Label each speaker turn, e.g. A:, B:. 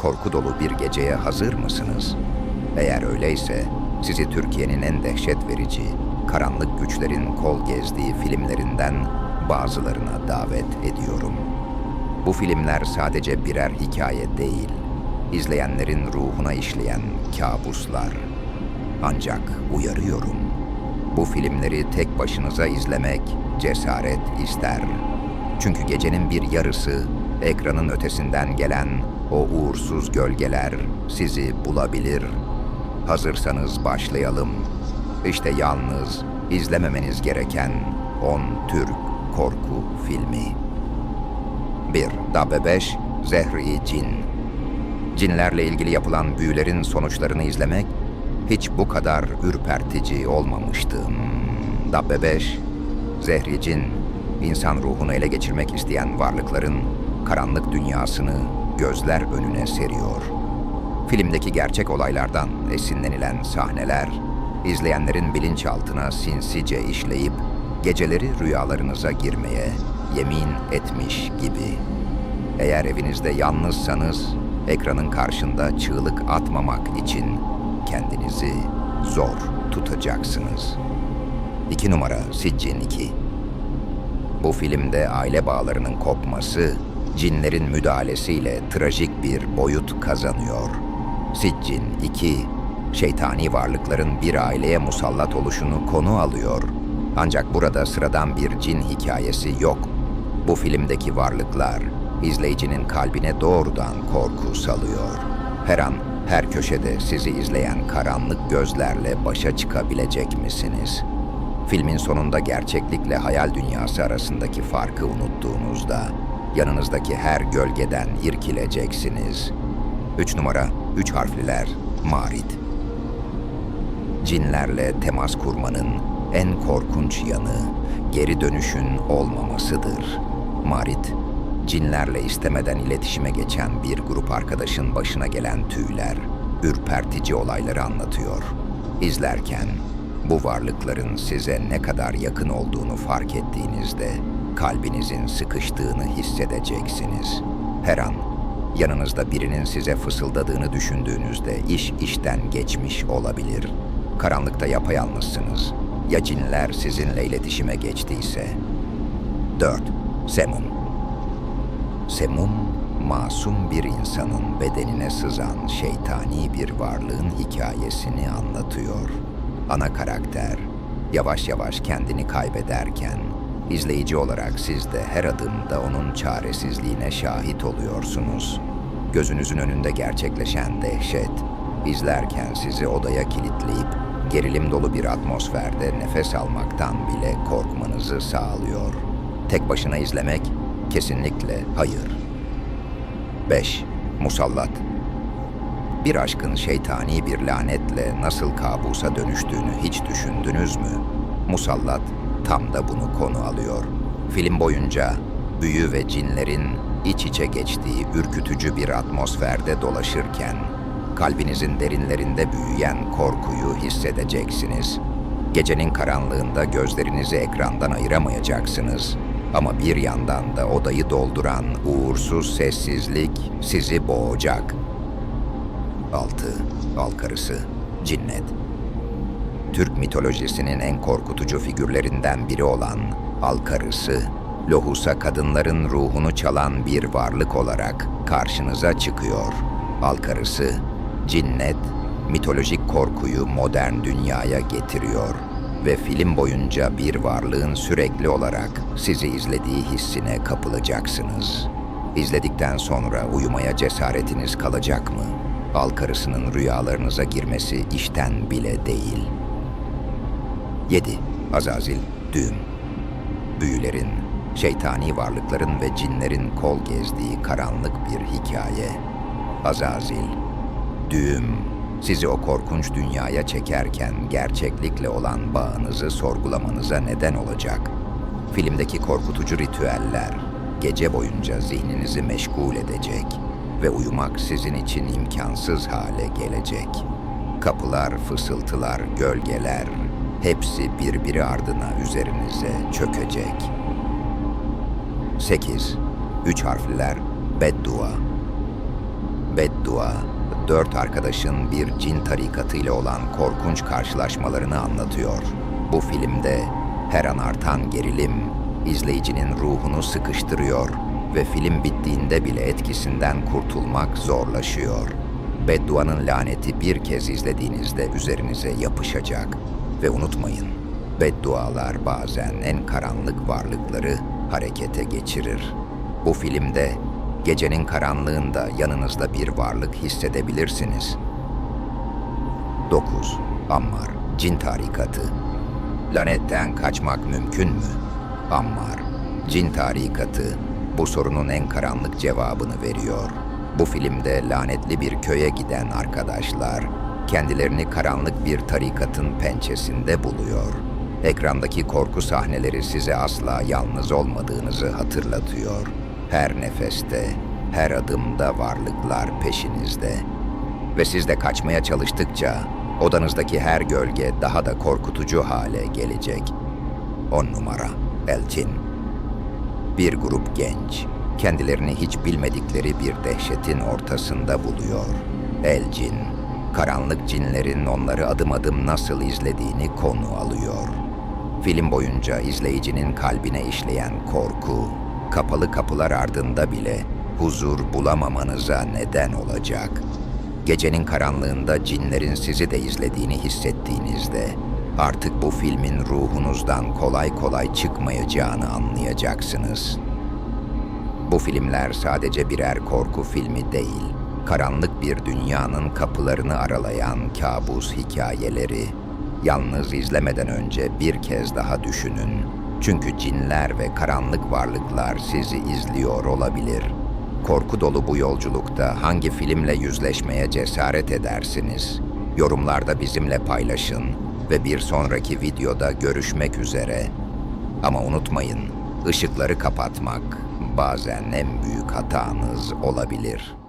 A: korku dolu bir geceye hazır mısınız? Eğer öyleyse sizi Türkiye'nin en dehşet verici, karanlık güçlerin kol gezdiği filmlerinden bazılarına davet ediyorum. Bu filmler sadece birer hikaye değil, izleyenlerin ruhuna işleyen kabuslar. Ancak uyarıyorum, bu filmleri tek başınıza izlemek cesaret ister. Çünkü gecenin bir yarısı ekranın ötesinden gelen o uğursuz gölgeler sizi bulabilir. Hazırsanız başlayalım. İşte yalnız izlememeniz gereken 10 Türk korku filmi. 1. Dabbe 5 Zehri Cin Cinlerle ilgili yapılan büyülerin sonuçlarını izlemek hiç bu kadar ürpertici olmamıştı. Hmm, Dabbe 5 Zehri Cin, insan ruhunu ele geçirmek isteyen varlıkların karanlık dünyasını gözler önüne seriyor. Filmdeki gerçek olaylardan esinlenilen sahneler, izleyenlerin bilinçaltına sinsice işleyip geceleri rüyalarınıza girmeye yemin etmiş gibi. Eğer evinizde yalnızsanız, ekranın karşında çığlık atmamak için kendinizi zor tutacaksınız. 2 numara Siccin 2 Bu filmde aile bağlarının kopması, cinlerin müdahalesiyle trajik bir boyut kazanıyor. Siccin 2, şeytani varlıkların bir aileye musallat oluşunu konu alıyor. Ancak burada sıradan bir cin hikayesi yok. Bu filmdeki varlıklar, izleyicinin kalbine doğrudan korku salıyor. Her an, her köşede sizi izleyen karanlık gözlerle başa çıkabilecek misiniz? Filmin sonunda gerçeklikle hayal dünyası arasındaki farkı unuttuğunuzda yanınızdaki her gölgeden irkileceksiniz. 3 numara, 3 harfliler, Marit. Cinlerle temas kurmanın en korkunç yanı geri dönüşün olmamasıdır. Marit, cinlerle istemeden iletişime geçen bir grup arkadaşın başına gelen tüyler, ürpertici olayları anlatıyor. İzlerken bu varlıkların size ne kadar yakın olduğunu fark ettiğinizde kalbinizin sıkıştığını hissedeceksiniz. Her an yanınızda birinin size fısıldadığını düşündüğünüzde iş işten geçmiş olabilir. Karanlıkta yapayalnızsınız. Ya cinler sizinle iletişime geçtiyse? 4. Semum Semum, masum bir insanın bedenine sızan şeytani bir varlığın hikayesini anlatıyor. Ana karakter yavaş yavaş kendini kaybederken izleyici olarak siz de her adımda onun çaresizliğine şahit oluyorsunuz. Gözünüzün önünde gerçekleşen dehşet izlerken sizi odaya kilitleyip gerilim dolu bir atmosferde nefes almaktan bile korkmanızı sağlıyor. Tek başına izlemek kesinlikle hayır. 5. Musallat bir aşkın şeytani bir lanetle nasıl kabusa dönüştüğünü hiç düşündünüz mü? Musallat tam da bunu konu alıyor. Film boyunca büyü ve cinlerin iç içe geçtiği ürkütücü bir atmosferde dolaşırken kalbinizin derinlerinde büyüyen korkuyu hissedeceksiniz. Gecenin karanlığında gözlerinizi ekrandan ayıramayacaksınız. Ama bir yandan da odayı dolduran uğursuz sessizlik sizi boğacak. 6. Al karısı Cinnet Türk mitolojisinin en korkutucu figürlerinden biri olan Al karısı, lohusa kadınların ruhunu çalan bir varlık olarak karşınıza çıkıyor. Al karısı, cinnet, mitolojik korkuyu modern dünyaya getiriyor ve film boyunca bir varlığın sürekli olarak sizi izlediği hissine kapılacaksınız. İzledikten sonra uyumaya cesaretiniz kalacak mı? Al karısının rüyalarınıza girmesi işten bile değil. 7. Azazil, düğüm. Büyülerin, şeytani varlıkların ve cinlerin kol gezdiği karanlık bir hikaye. Azazil, düğüm, sizi o korkunç dünyaya çekerken gerçeklikle olan bağınızı sorgulamanıza neden olacak. Filmdeki korkutucu ritüeller gece boyunca zihninizi meşgul edecek ve uyumak sizin için imkansız hale gelecek. Kapılar, fısıltılar, gölgeler hepsi birbiri ardına üzerinize çökecek. 8. Üç harfliler beddua. Beddua dört arkadaşın bir cin tarikatı ile olan korkunç karşılaşmalarını anlatıyor. Bu filmde her an artan gerilim, izleyicinin ruhunu sıkıştırıyor ve film bittiğinde bile etkisinden kurtulmak zorlaşıyor. Beddua'nın laneti bir kez izlediğinizde üzerinize yapışacak ve unutmayın, beddualar bazen en karanlık varlıkları harekete geçirir. Bu filmde gecenin karanlığında yanınızda bir varlık hissedebilirsiniz. 9. Ammar, Cin Tarikatı Lanetten kaçmak mümkün mü? Ammar, Cin Tarikatı bu sorunun en karanlık cevabını veriyor. Bu filmde lanetli bir köye giden arkadaşlar kendilerini karanlık bir tarikatın pençesinde buluyor. Ekrandaki korku sahneleri size asla yalnız olmadığınızı hatırlatıyor. Her nefeste, her adımda varlıklar peşinizde. Ve siz de kaçmaya çalıştıkça odanızdaki her gölge daha da korkutucu hale gelecek. 10 numara Elçin bir grup genç kendilerini hiç bilmedikleri bir dehşetin ortasında buluyor. Elcin, karanlık cinlerin onları adım adım nasıl izlediğini konu alıyor. Film boyunca izleyicinin kalbine işleyen korku, kapalı kapılar ardında bile huzur bulamamanıza neden olacak. Gecenin karanlığında cinlerin sizi de izlediğini hissettiğinizde artık bu filmin ruhunuzdan kolay kolay çıkmayacağını anlayacaksınız. Bu filmler sadece birer korku filmi değil, karanlık bir dünyanın kapılarını aralayan kabus hikayeleri. Yalnız izlemeden önce bir kez daha düşünün. Çünkü cinler ve karanlık varlıklar sizi izliyor olabilir. Korku dolu bu yolculukta hangi filmle yüzleşmeye cesaret edersiniz? Yorumlarda bizimle paylaşın ve bir sonraki videoda görüşmek üzere. Ama unutmayın, ışıkları kapatmak bazen en büyük hatanız olabilir.''